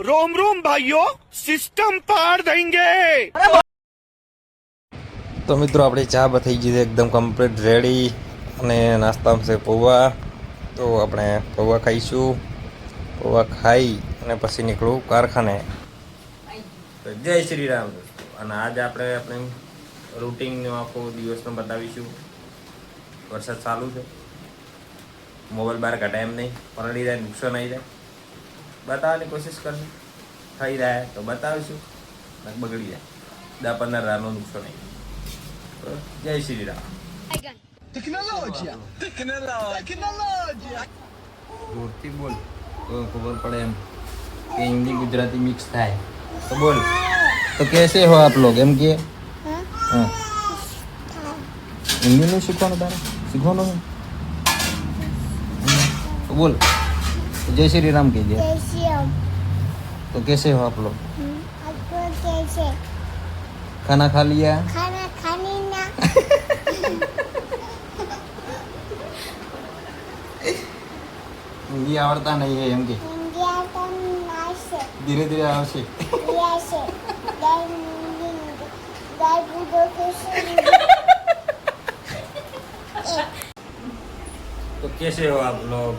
रोम रोम भाइयों सिस्टम पार देंगे તો મિત્રો આપણી ચા બ થઈ ગઈ છે એકદમ કમ્પ્લીટ રેડી અને નાસ્તામાં છે પૌવા તો આપણે પૌવા ખાઈશું પૌવા ખાઈ અને પછી નીકળું કારખાને તો જય શ્રી રામ દોસ્તો અને આજે આપણે આપણે રૂટિનનો આખો દિવસનો બતાવીશું વરસાદ ચાલુ છે મોબાઈલ બહાર કાઢાય એમ નહીં પલળી જાય નુકસાન આવી જાય બતાવવાની કોશિશ કરશું. થઈ રહ્યા તો બતાવીશું. બગડી જાય. દા પંદર રાનો નુકસાન જય શ્રી રામ. ટેકનોલોજી. બોલ. તો ખબર પડે એમ કે હિન્દી ગુજરાતી મિક્સ થાય. તો બોલ. તો કેસે હો આપ લોગ? એમ કે? હા. હિન્દીનું શીખવાનું તારે? શીખવાનું? તો બોલ. जय श्री राम कीजिए। तो कैसे हो आप लोग? कैसे? खाना खा लिया? खाना खाने ना। हिंदी आवड़ता नहीं है એમ धीरे धीरे आवश्यक तो कैसे हो आप लोग?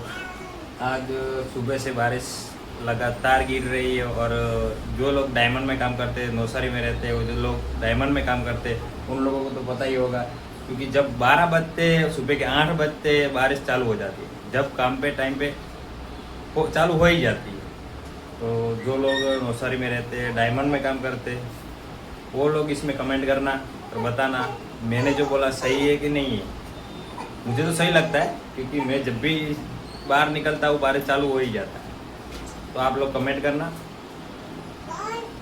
आज सुबह से बारिश लगातार गिर रही है और जो लोग डायमंड में काम करते हैं नौसारी में रहते हैं जो लोग डायमंड में काम करते हैं उन लोगों को तो पता ही होगा, क्योंकि जब 12 बजते सुबह के 8 बजते बारिश चालू हो जाती है। जब काम पे टाइम पे चालू हो ही जाती है। तो जो लोग नौसारी में रहते हैं डायमंड में काम करते हैं, वो लोग इसमें कमेंट करना और बताना, मैंने जो बोला, सही है कि नहीं है? मुझे तो सही लगता है, क्योंकि मैं जब भी बाहर निकलता हूँ बारिश चालू हो ही जाता है तो आप लोग कमेंट करना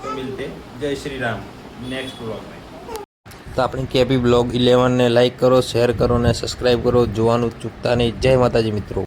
તો મિલતે જય શ્રી રામ નેક્સ્ટ વ્લોગમાં તો આપણી કેપી બ્લોગ ઇલેવનને લાઈક કરો શેર કરો અને સબસ્ક્રાઈબ કરો જોવાનું ચૂકતા નહીં જય માતાજી મિત્રો